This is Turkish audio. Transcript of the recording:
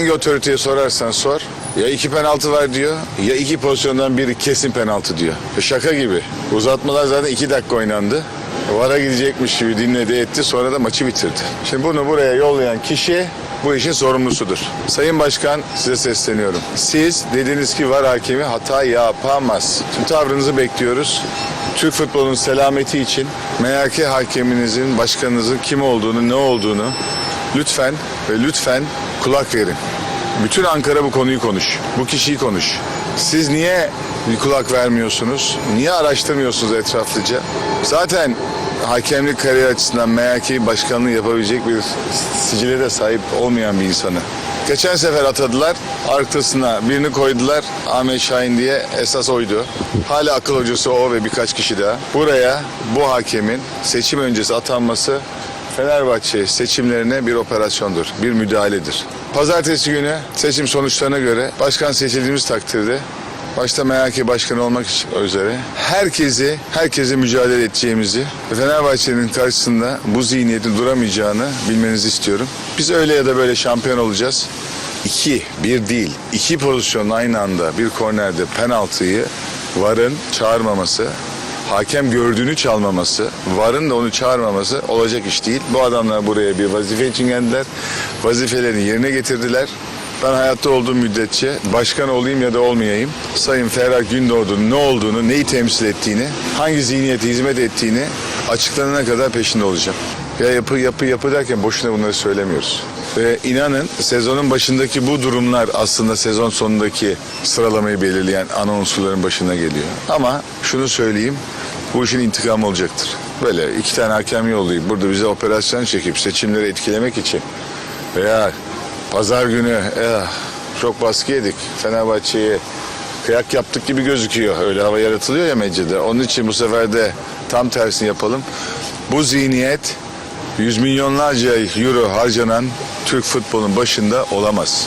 Hangi otoriteye sorarsan sor. Ya iki penaltı var diyor ya iki pozisyondan biri kesin penaltı diyor. E şaka gibi. Uzatmalar zaten iki dakika oynandı. Vara gidecekmiş gibi dinledi etti sonra da maçı bitirdi. Şimdi bunu buraya yollayan kişi bu işin sorumlusudur. Sayın Başkan size sesleniyorum. Siz dediniz ki var hakemi hata yapamaz. Şimdi tavrınızı bekliyoruz. Türk futbolunun selameti için MHK hakeminizin, başkanınızın kim olduğunu, ne olduğunu lütfen ve lütfen kulak verin. Bütün Ankara bu konuyu konuş. Bu kişiyi konuş. Siz niye kulak vermiyorsunuz? Niye araştırmıyorsunuz etraflıca? Zaten hakemlik kariyer açısından MHK başkanlığı yapabilecek bir sicile de sahip olmayan bir insanı. Geçen sefer atadılar. Arkasına birini koydular. Ahmet Şahin diye esas oydu. Hala akıl hocası o ve birkaç kişi daha. Buraya bu hakemin seçim öncesi atanması Fenerbahçe seçimlerine bir operasyondur, bir müdahaledir. Pazartesi günü seçim sonuçlarına göre başkan seçildiğimiz takdirde başta MHK başkanı olmak üzere herkesi, herkese mücadele edeceğimizi ve Fenerbahçe'nin karşısında bu zihniyetin duramayacağını bilmenizi istiyorum. Biz öyle ya da böyle şampiyon olacağız. İki, bir değil, iki pozisyonun aynı anda bir kornerde penaltıyı varın çağırmaması hakem gördüğünü çalmaması, varın da onu çağırmaması olacak iş değil. Bu adamlar buraya bir vazife için geldiler. Vazifelerini yerine getirdiler. Ben hayatta olduğum müddetçe başkan olayım ya da olmayayım. Sayın Ferhat Gündoğdu'nun ne olduğunu, neyi temsil ettiğini, hangi zihniyete hizmet ettiğini açıklanana kadar peşinde olacağım. Ya yapı yapı yapı derken boşuna bunları söylemiyoruz. Ve inanın sezonun başındaki bu durumlar aslında sezon sonundaki sıralamayı belirleyen ana unsurların başına geliyor. Ama şunu söyleyeyim, bu işin intikamı olacaktır. Böyle iki tane hakem yollayıp burada bize operasyon çekip seçimleri etkilemek için veya pazar günü eh, çok baskı yedik Fenerbahçe'ye kıyak yaptık gibi gözüküyor. Öyle hava yaratılıyor ya medyada. Onun için bu sefer de tam tersini yapalım. Bu zihniyet yüz milyonlarca euro harcanan Türk futbolunun başında olamaz.